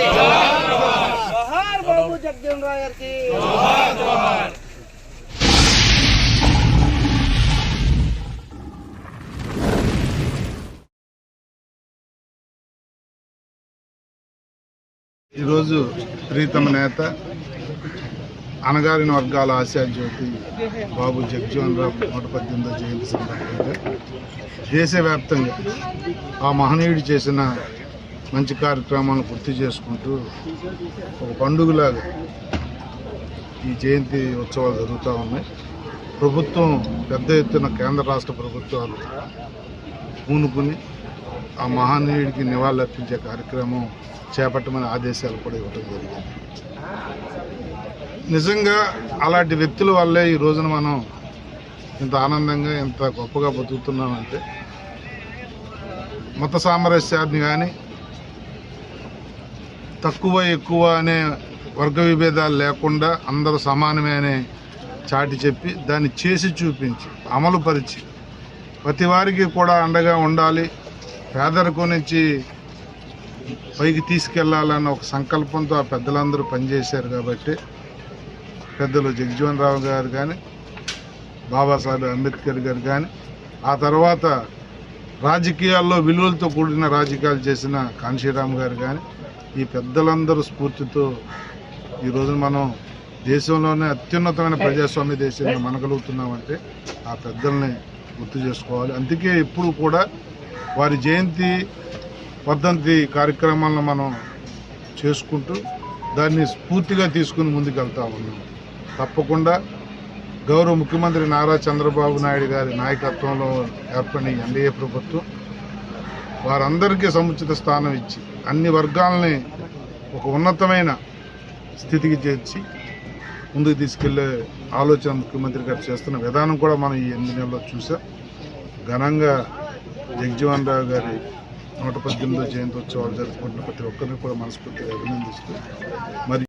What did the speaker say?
జోహార్ బాబు జగజీవన్ రావు గారికి ఈరోజు ప్రీతమ నేత అణగారిన వర్గాల ఆశాజ్యోతి బాబు జగజీవన్ రావు నూట పద్దెనిమిదో జయంతి సందర్భంగా దేశవ్యాప్తంగా ఆ మహనీయుడు చేసిన మంచి కార్యక్రమాలను గుర్తు చేసుకుంటూ ఒక పండుగలాగా ఈ జయంతి ఉత్సవాలు జరుగుతూ ఉన్నాయి. ప్రభుత్వం పెద్ద ఎత్తున కేంద్ర రాష్ట్ర ప్రభుత్వాలు పూనుకుని ఆ మహానీయుడికి నివాళులర్పించే కార్యక్రమం చేపట్టమని ఆదేశాలు కూడా ఇవ్వడం జరిగింది. నిజంగా అలాంటి వ్యక్తుల వల్లే ఈ రోజున మనం ఇంత ఆనందంగా ఇంత గొప్పగా బతుకుతున్నామంటే మత సామరస్యాన్ని కానీ తక్కువ ఎక్కువ అనే వర్గ విభేదాలు లేకుండా అందరూ సమానమే అనే చాటి చెప్పి దాన్ని చేసి చూపించి అమలు పరిచి. ప్రతి వారికి కూడా అండగా ఉండాలి. పేదరికం నుంచి పైకి తీసుకెళ్ళాలన్న ఒక సంకల్పంతో ఆ పెద్దలందరూ పనిచేశారు కాబట్టి పెద్దలు జగజీవన్ రావు గారు కానీ బాబాసాహెబ్ అంబేద్కర్ గారు కానీ ఆ తర్వాత రాజకీయాల్లో విలువలతో కూడిన రాజకీయాలు చేసిన కాన్షీరామ్ గారు కానీ ఈ పెద్దలందరూ స్ఫూర్తితో ఈ రోజున మనం దేశంలోనే అత్యున్నతమైన ప్రజాస్వామ్య దేశంగా మనగలుగుతున్నామంటే ఆ పెద్దల్ని గుర్తు చేసుకోవాలి. అందుకే ఎప్పుడు కూడా వారి జయంతి వర్ధంతి కార్యక్రమాలను మనం చేసుకుంటూ దాన్ని స్ఫూర్తిగా తీసుకుని ముందుకు వెళ్తా ఉన్నాం. తప్పకుండా గౌరవ ముఖ్యమంత్రి నారా చంద్రబాబు నాయుడు గారి నాయకత్వంలో ఏర్పడిన ఎన్డీఏ ప్రభుత్వం వారందరికీ సముచిత స్థానం ఇచ్చి అన్ని వర్గాలని ఒక ఉన్నతమైన స్థితికి చేర్చి ముందుకు తీసుకెళ్ళే ఆలోచన ముఖ్యమంత్రి గారు చేస్తున్న విధానం కూడా మనం ఈ ఎనిమిది నెలల్లో చూసాం. ఘనంగా జగజీవన్ రావు గారి నూట పద్దెనిమిదో జయంతి ఉత్సవాలు జరుపుకుంటున్న ప్రతి ఒక్కరిని కూడా మనస్ఫూర్తిగా అభినందిస్తూ మరి